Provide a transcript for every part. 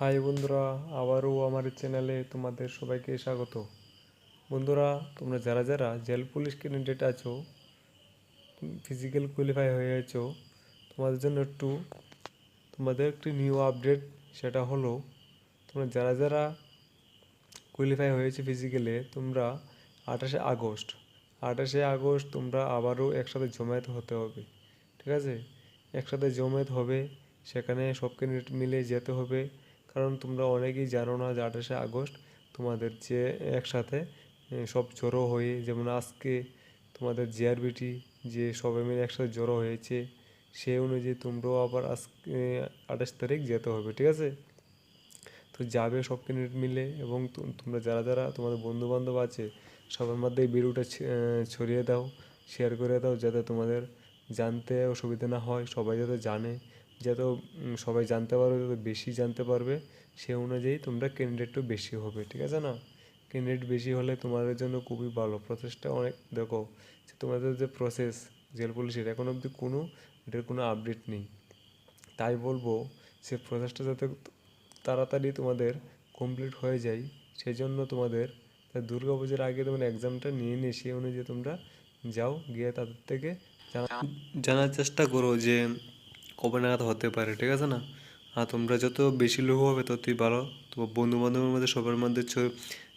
High বন্ধুরা, আবারও আমার চ্যানেলে তোমাদের সবাইকে স্বাগত। বন্ধুরা, তোমরা যারা যারা জেল পুলিশ ক্যান্ডিডেট আছো ফিজিক্যাল কোয়ালিফাই হয়ে আছো, তোমাদের জন্য একটু, তোমাদের একটি নিউ আপডেট সেটা হলো, তোমরা যারা যারা কোয়ালিফাই হয়েছে ফিজিক্যালে তোমরা আঠাশে আগস্ট আঠাশে আগস্ট তোমরা আবারও একসাথে জমায়েত হতে হবে, ঠিক আছে? একসাথে জমায়েত হবে, সেখানে সব ক্যান্ডিডেট মিলে যেতে হবে কারণ তোমরা অনেকেই জানো না যে আঠাশে আগস্ট তোমাদের যে একসাথে সব জড়ো হয়ে, যেমন আজকে তোমাদের জিআরবিটি যে সবাই মিলে একসাথে জড়ো হয়েছে সেই অনুযায়ী তোমরাও আবার আজকে আঠাশ তারিখ যেতে হবে, ঠিক আছে? তো যাবে সব ক্যান্ডিডেট মিলে এবং তোমরা যারা যারা তোমাদের বন্ধু বান্ধব আছে, সবার মধ্যে এই ভিডিওটা ছড়িয়ে দাও শেয়ার করে দাও, যাতে তোমাদের জানতে অসুবিধা না হয়, সবাই যাতে জানে। যাতে সবাই জানতে পারবে, যত বেশি জানতে পারবে, সে অনুযায়ী তোমরা ক্যান্ডিডেটও বেশি হবে, ঠিক আছে না? ক্যান্ডিডেট বেশি হলে তোমাদের জন্য খুবই ভালো। প্রসেসটা অনেক, দেখো তোমাদের যে প্রসেস জেল পুলিশের এখন অবধি কোনো, এটার কোনো আপডেট নেই। তাই বলব, সে প্রসেসটা যাতে তাড়াতাড়ি তোমাদের কমপ্লিট হয়ে যায় সেই জন্য তোমাদের দুর্গা পুজোর আগে তোমার এক্সামটা নিয়ে নিয়ে, সেই অনুযায়ী তোমরা যাও, গিয়ে তাদের থেকে জানা- জানার চেষ্টা করো যে কবে নাগাদ হতে পারে, ঠিক আছে না? আর তোমরা যত বেশি লোক হবে ততই ভালো। তো বন্ধু বান্ধবের মধ্যে সবার মধ্যে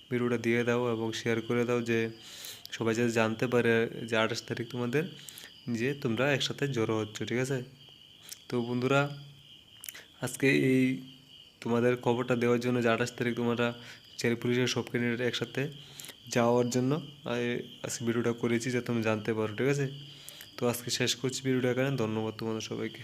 ভিডিওটা দিয়ে দাও এবং শেয়ার করে দাও যে সবাই যাতে জানতে পারে যে আঠাশ তারিখ তোমাদের যে তোমরা একসাথে জড়ো হচ্ছ, ঠিক আছে? তো বন্ধুরা, আজকে এই তোমাদের খবরটা দেওয়ার জন্য যে আঠাশ তারিখ তোমরা জেল পুলিশের সব ক্যান্ডিডেট একসাথে যাওয়ার জন্য আজকে ভিডিওটা করেছি যাতে তুমি জানতে পারো, ঠিক আছে? তো আজকে শেষ করছি ভিডিওটা এখানে। ধন্যবাদ তোমাদের সবাইকে।